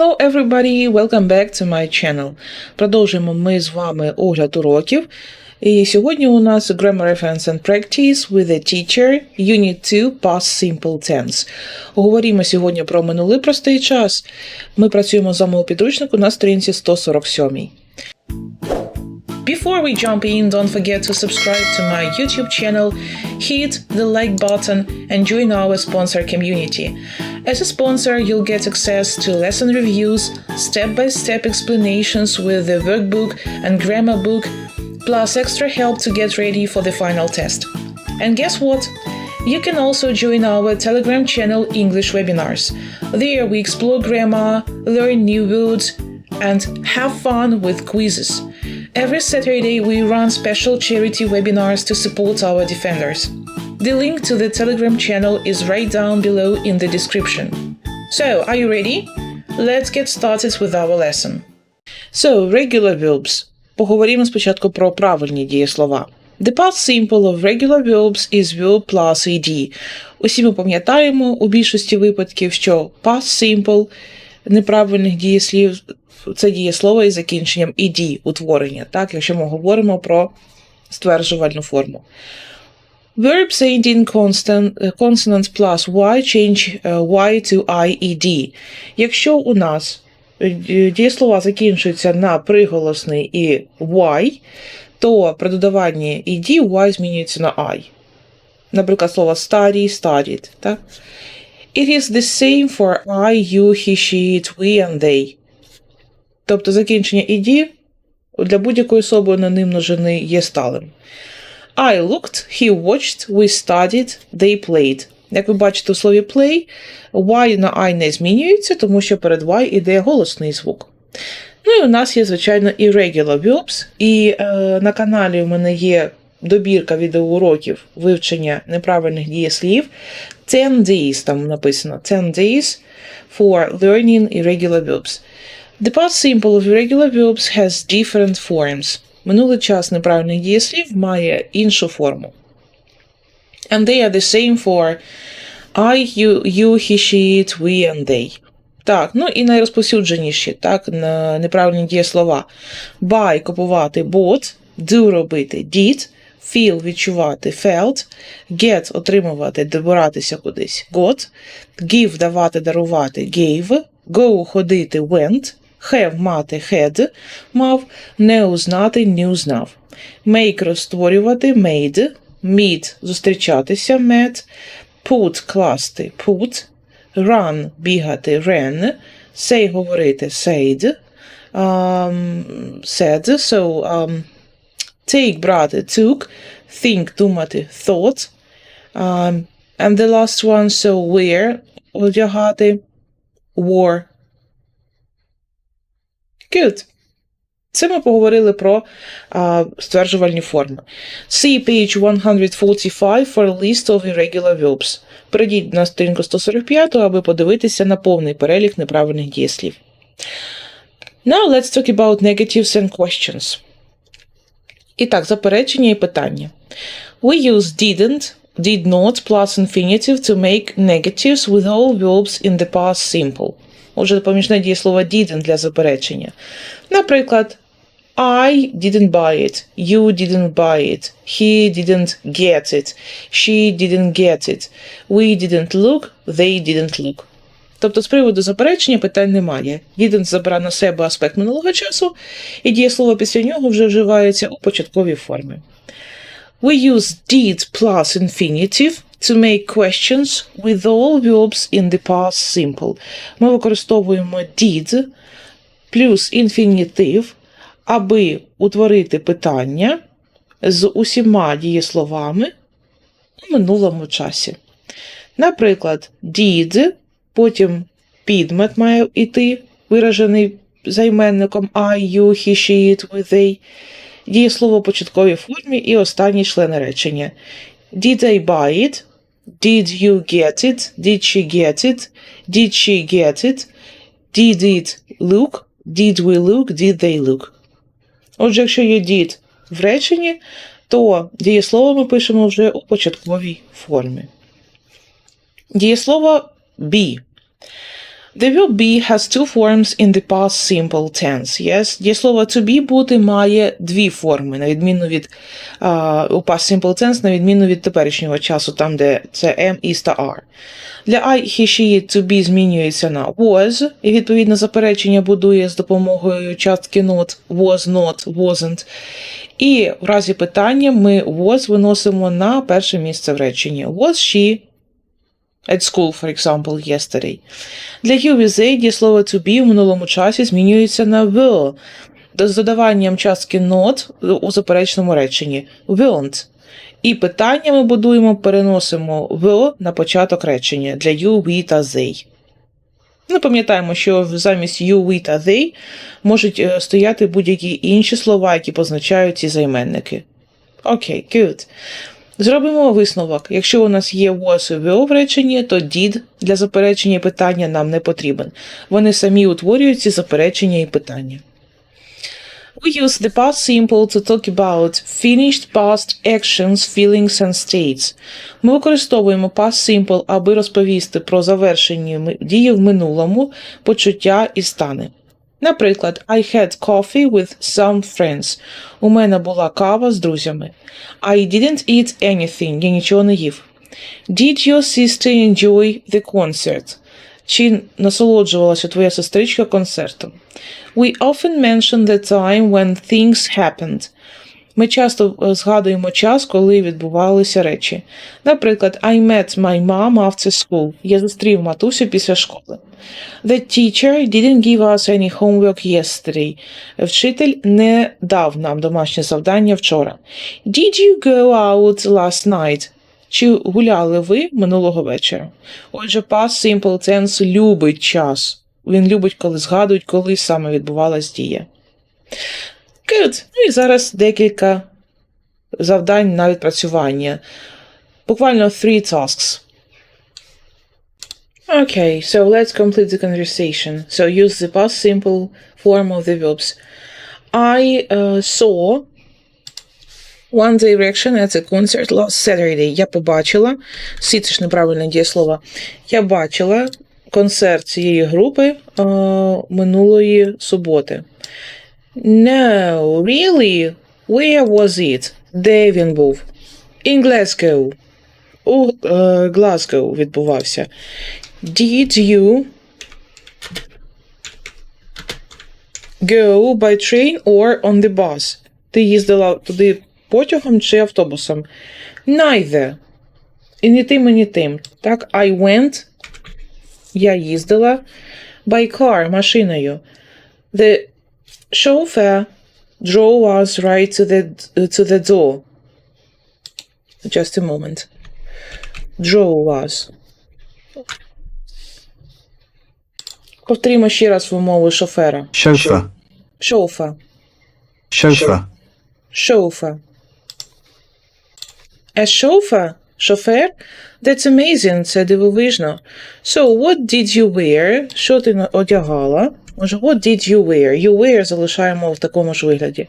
Hello everybody! Welcome back to my channel. Продовжуємо ми з вами огляд уроків. І сьогодні у нас Grammar Reference and Practice with a Teacher, Unit 2, Past Simple Tense. Говоримо сьогодні про минулий простий час. Ми працюємо з вами у підручнику на сторінці 147. Before we jump in, don't forget to subscribe to my YouTube channel, hit the like button, and join our sponsor community. As a sponsor, you'll get access to lesson reviews, step by step explanations with the workbook and grammar book, plus extra help to get ready for the final test. And guess what? You can also join our Telegram channel English Webinars. There we explore grammar, learn new words, and have fun with quizzes. Every Saturday, we run special charity webinars to support our defenders. The link to the Telegram channel is right down below in the description. So, are you ready? Let's get started with our lesson. So, regular verbs. Поговоримо спочатку про правильні дієслова. The past simple of regular verbs is verb plus ed. Усі ми пам'ятаємо у більшості випадків, що past simple неправильних дієслів це дієслово із закінченням ed, утворення, так, якщо ми говоримо про стверджувальну форму. Verbs ending constant, uh, consonants plus y change uh, y to ied. Якщо у нас е, дієслова закінчуються на приголосний і y, то при додаванні ed y змінюється на i. Наприклад, слово study, studied. Так? It is the same for I, you, he, she, it, we and they. Тобто закінчення ed для будь-якої особи анонимно жени є сталим. I looked, he watched, we studied, they played. Як ви бачите у слові play, y на I не змінюється, тому що перед y іде голосний звук. Ну і у нас є, звичайно, irregular verbs, і е, на каналі у мене є добірка відеоуроків вивчення неправильних дієслів. 10 days там написано 10 days for learning irregular verbs. The past simple of irregular verbs has different forms. Минулий час неправильних дієслів має іншу форму. And they are the same for I, you, you, he, she, it, we and they. Так, ну і найрозповсюдженіші, так, неправильні дієслова. Buy – купувати bought, do – робити did, feel – відчувати felt, get – отримувати, добиратися кудись got, give – давати, дарувати gave, go – ходити went, have – мати had, мав, не узнати knew – знав. Make – розтворювати made, meet – зустрічатися met, put – класти put, run – бігати ran, say – говорити said, um, said, so um, take – брати took, think – думати thought, um, and the last one, so wear – одягати wore. Good. Це ми поговорили про а, стверджувальні форми. See page 145 for a list of irregular verbs. Перейдіть на сторінку 145, аби подивитися на повний перелік неправильних дієслів. Now let's talk about negatives and questions. І так, заперечення і питання. We use didn't, did not plus infinitive to make negatives with all verbs in the past simple. Отже, допоміжне дієслово didn't для заперечення. Наприклад, I didn't buy it, you didn't buy it, he didn't get it, she didn't get it, we didn't look, they didn't look. Тобто з приводу заперечення питань немає. Didn't забирає на себе аспект минулого часу, і дієслово після нього вже вживається у початковій формі. We use did plus infinitive to make questions with all verbs in the past simple. Ми використовуємо did плюс інфінітив, аби утворити питання з усіма дієсловами у минулому часі. Наприклад, did, потім підмет має йти, виражений займенником I, you, he, she, it, we, they, дієслово в початковій формі і останній член речення. Did I buy it? Did you get it? Did she get it? Did she get it? Did it look? Did we look? Did they look? Отже, якщо є did в реченні, то дієслово ми пишемо вже у початковій формі. Дієслово be. The verb be has two forms in the past simple tense. Yes? Дієслово to be бути має дві форми, на відміну від а, у past simple tense, на відміну від теперішнього часу, там, де це am, is та are. Для I, he, she, it, to be змінюється на was, і відповідно заперечення будує з допомогою частки not, was, not, wasn't. І в разі питання ми was виносимо на перше місце в реченні. Was she at school, for example, yesterday. Для you with they дієслово to be в минулому часі змінюється на will з додаванням частки not у заперечному реченні. Weren't. І питання ми будуємо, переносимо will на початок речення для you, we та they. Ми пам'ятаємо, що замість you, we та they можуть е, стояти будь-які інші слова, які позначають ці займенники. Окей, good. Зробимо висновок. Якщо у нас є was і will в реченні, то did для заперечення і питання нам не потрібен. Вони самі утворюють ці заперечення і питання. We use the past simple to talk about finished past actions, feelings and states. Ми використовуємо past simple, аби розповісти про завершені дії в минулому, почуття і стани. Наприклад, I had coffee with some friends. У мене була кава з друзями. I didn't eat anything. Я нічого не їв. Did your sister enjoy the concert? Чи насолоджувалася твоя сестричка концертом? We often mention the time when things happened. Ми часто е, згадуємо час, коли відбувалися речі. Наприклад, I met my mom after school. Я зустрів матусю після школи. The teacher didn't give us any homework yesterday. Вчитель не дав нам домашнє завдання вчора. Did you go out last night? Чи гуляли ви минулого вечора? Отже, past simple tense любить час. Він любить, коли згадують, коли саме відбувалась дія. Good. Ну і зараз декілька завдань на відпрацювання. Буквально three tasks. Okay, so let's complete the conversation. So use the past simple form of the verbs. I uh, saw One Direction at a concert last Saturday. Я побачила, see, це ж неправильне дієслово. Я бачила концерт цієї групи е, минулої суботи. No, really? Where was it? Де він був? In Glasgow. У е, Glasgow відбувався. Did you go by train or on the bus? Ти їздила туди потягом чи автобусом? Neither. І ні тим, і ні тим. Так, I went. Я їздила by car, машиною. The chauffeur drove us right to the, to the door. Just a moment. Drove us. Повторімо ще раз вимову шофера. Chauffeur. Шофа. Chauffeur. Chauffeur. A chauffeur? Шофер? That's amazing, це дивовижно. So, what did you wear? Що ти на- одягала? Може, what did you wear? You wear залишаємо в такому ж вигляді.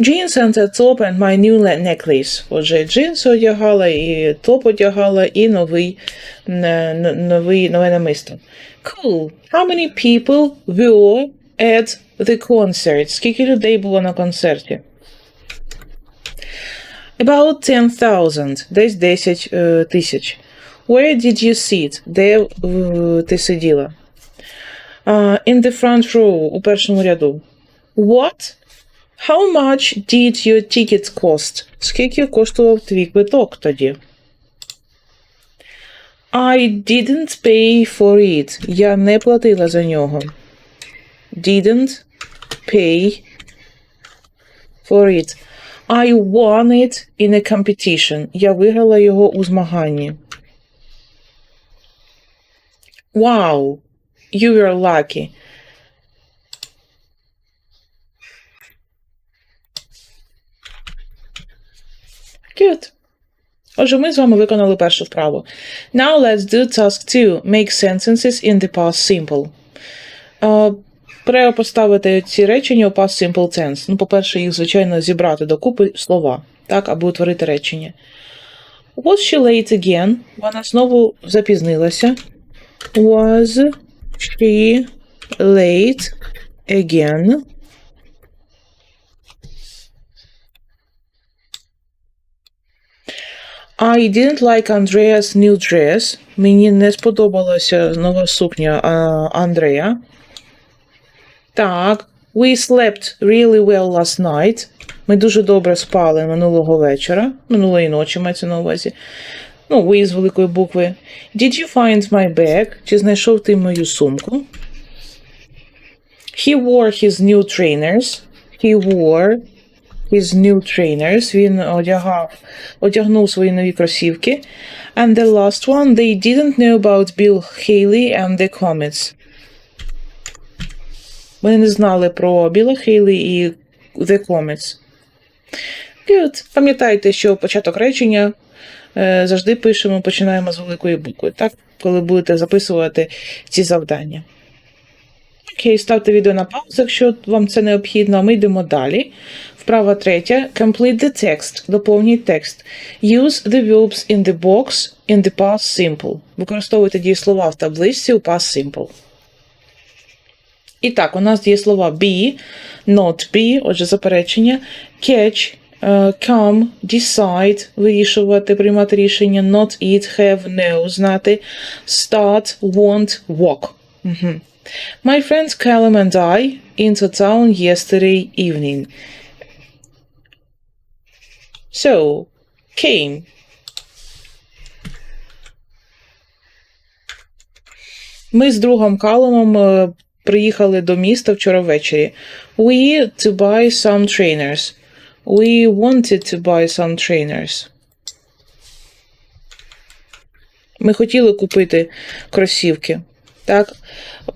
Jeans and a top and my new necklace. Отже, джинси одягала, і топ одягала, і новий, новий, нове намисто. Cool. How many people were at the concert? Скільки людей було на концерті? About 10,000, десь 10 е, тисяч. Where did you sit? Де е, ти сиділа? Uh, in the front row, у першому ряду. What? How much did your ticket cost? Скільки коштував твій квиток тоді? I didn't pay for it. Я не платила за нього. Didn't pay for it. I won it in a competition. Я виграла його у змаганні. Wow, you were lucky. Good. Отже, ми з вами виконали першу вправу. Now let's do task 2. Make sentences in the past simple. Треба поставити ці речення у past simple tense. Ну, по-перше, їх, звичайно, зібрати докупи слова, так, аби утворити речення. Was she late again? Вона знову запізнилася. Was She late again. I didn't like Andrea's new dress. Мені не сподобалася нова сукня Андрея. Так. We slept really well last night. Ми дуже добре спали минулого вечора, минулої ночі мається на увазі. Ну, we з великої букви. Did you find my bag? Чи знайшов ти мою сумку? He wore his new trainers. He wore his new trainers. Він одягав, одягнув свої нові кросівки. And the last one, they didn't know about Bill Haley and the Comets. Вони не знали про Біла Хейлі і The Comets. Good. Пам'ятайте, що початок речення е, завжди пишемо, починаємо з великої букви, так? Коли будете записувати ці завдання. Окей, ставте відео на паузу, якщо вам це необхідно. а Ми йдемо далі. Вправа третя. Complete the text. Доповніть текст. Use the verbs in the box in the past simple. Використовуйте дієслова в табличці у past simple. І так, у нас дієслова be, not be, отже, заперечення, catch, е, come, decide, вирішувати, приймати рішення, not eat, have, no, знати, start, want, walk. Мгм. My friends Callum and I into town yesterday evening. So, came. Ми з другом Калумом е, приїхали до міста вчора ввечері. We to buy some trainers. We wanted to buy some trainers. Ми хотіли купити кросівки. Так?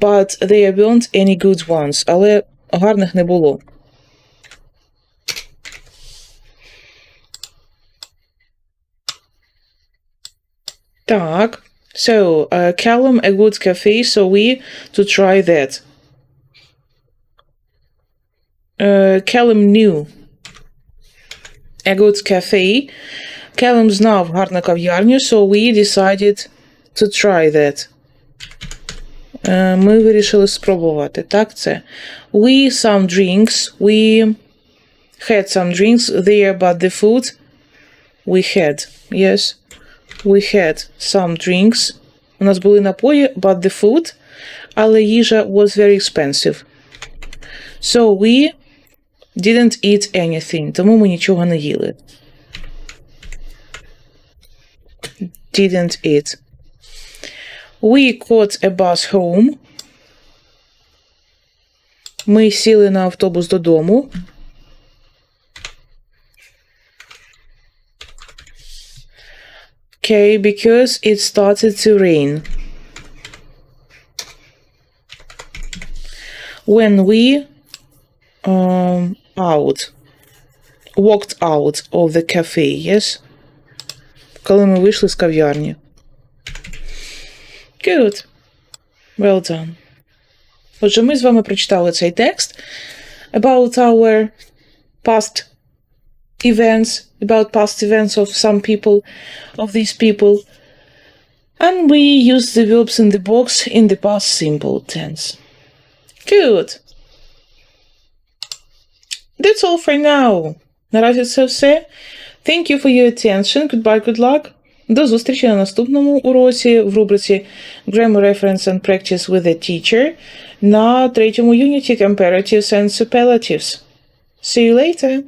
But there weren't any good ones. Але гарних не було. Так. So, uh, Callum, a good cafe, so we to try that. Uh, Callum knew a good cafe. Callum знав гарну кав'ярню, so we decided to try that. Е, Ми вирішили спробувати. Так, це. We some drinks. We had some drinks there, but the food we had. Yes. We had some drinks. У нас були напої, but the food, але їжа was very expensive. So we didn't eat anything. Тому ми нічого не їли. Didn't eat. We caught a bus home. Ми сіли на автобус додому. Okay, because it started to rain. When we um, out, walked out of the cafe, yes? Коли ми вийшли з кав'ярні. Good. Well done. Отже, ми з вами прочитали цей текст about our past events, about past events of some people, of these people. And we use the verbs in the box in the past simple tense. Good. That's all for now. Наразі це все. Thank you for your attention. Goodbye, good luck. До зустрічі на наступному уроці в рубриці Grammar Reference and Practice with a Teacher на третьому юніті Comparatives and Superlatives. See you later!